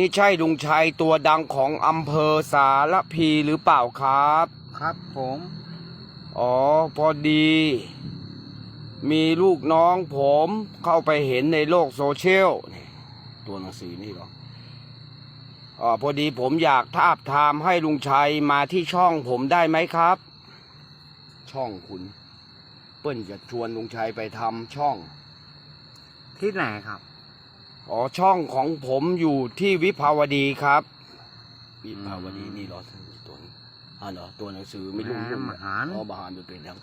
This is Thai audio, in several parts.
นี่ใช่ลุงชัยตัวดังของอำเภอสารพีหรือเปล่าครับ ครับผม อ๋อพอดี มีลูกน้องผมเข้าไปเห็นในโลกโซเชียลนี่ตัวหนังสือนี่หรออ๋อพอดีผมอยากทาบทามให้ลุงชัยมาที่ช่องผมได้ไหมครับ ช่องคุณ เปิ้ลจะชวนลุงชัยไปทำช่อง ที่ไหนครับ อ๋อช่องของผมอยู่ที่วิภาวดีครับ วิภาวดีนี่เหรอตัวนี้อ่าเหรอตัวหนังสือไม่รู้แหมเรื่องมหารอ๋อบาหารดูเป็นแล้ว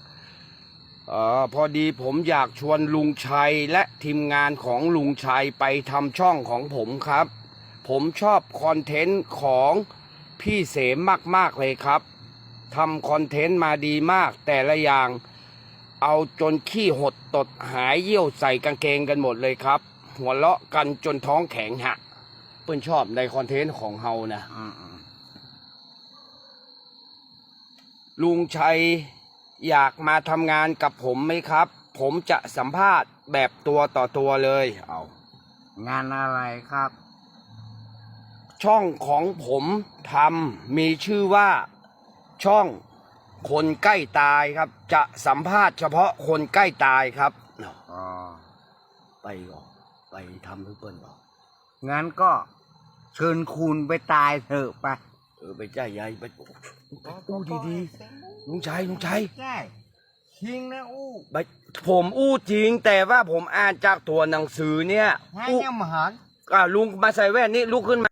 เออพอดีผมอยากชวนลุงชัยและทีมงานของลุงชัยไปทำช่องของผมครับ ผมชอบคอนเทนต์ของพี่เสมมาก ๆ เลยครับทำคอนเทนต์มาดีมาก แต่ละอย่าง เอาจนขี้หดตดหายเยี่ยวใส่กางเกงกันหมดเลยครับ หัวเราะกันจนท้องแข็งหักเปิ้นชอบในคอนเทนต์ของเฮานะอืมลุงชัยอยากมาทำงานกับผมไหมครับ ผมจะสัมภาษณ์แบบตัวต่อตัวเลย เอา งานอะไรครับ ช่องของผมทำมีชื่อว่าช่องคนใกล้ตายครับ จะสัมภาษณ์เฉพาะคนใกล้ตายครับเนาะอ๋อไปก่อน ไปทำให้เปิ้ลก่อนงั้นก็เชิญคุณไปตายเถอะไปเออไปจ่ายยายไปอู้ดีๆลุงชัยลุงชัยใช่ชิงนะอู้ไปผมอู้จริง แต่ว่าผมอ่านจากตัวหนังสือเนี่ยให้อู้ยังมหารอ่าลุงมาใส่แว่นนี่ลุกขึ้นมา